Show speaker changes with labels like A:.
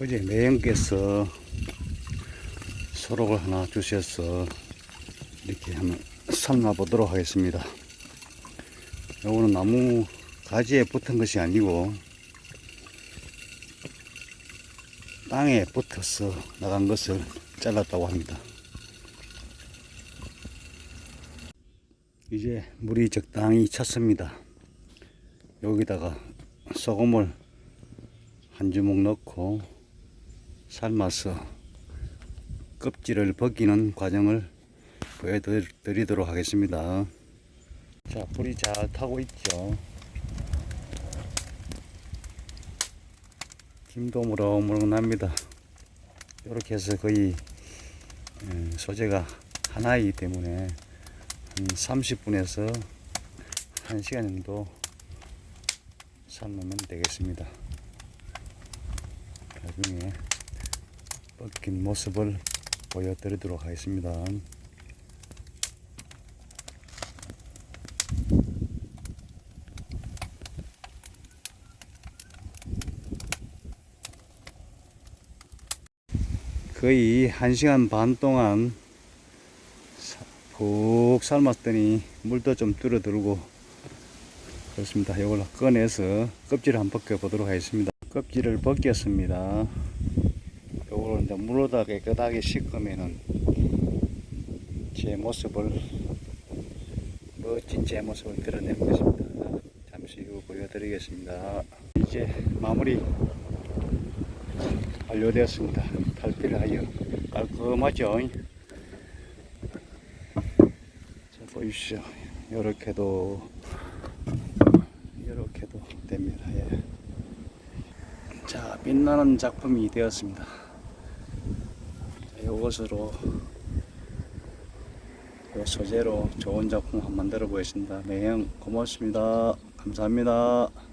A: 어제 매형께서 소록을 하나 주셔서 이렇게 한번 삶아 보도록 하겠습니다. 요거는 나무 가지에 붙은 것이 아니고 땅에 붙어서 나간 것을 잘랐다고 합니다. 이제 물이 적당히 찼습니다. 여기다가 소금을 한 주먹 넣고 삶아서 껍질을 벗기는 과정을 보여드리도록 하겠습니다. 자, 불이 잘 타고 있죠. 김도 무럭무럭 납니다. 이렇게 해서 거의 음, 소재가 하나이기 때문에 한 30분에서 1시간 정도 삶으면 되겠습니다. 나중에 벗긴 모습을 보여드리도록 하겠습니다. 거의 1시간 반 동안 사- 푹 삶았더니 물도 좀 줄어들고 그렇습니다. 이걸 꺼내서 껍질을 한번 벗겨 보도록 하겠습니다. 껍질을 벗겼습니다. 이제 물로다 깨끗하게 씻으면은 제 모습을 멋진 제 모습을 드러낼 것입니다. 잠시 후 보여드리겠습니다. 이제 마무리 완료되었습니다. 탈피를 하여 깔끔하죠? 자, 보십시오. 이렇게도 이렇게도 됩니다. 예. 자, 빛나는 작품이 되었습니다. 자, 이것으로 이 소재로 좋은 작품 한번 만들어 보겠습니다. 매형 고맙습니다. 감사합니다.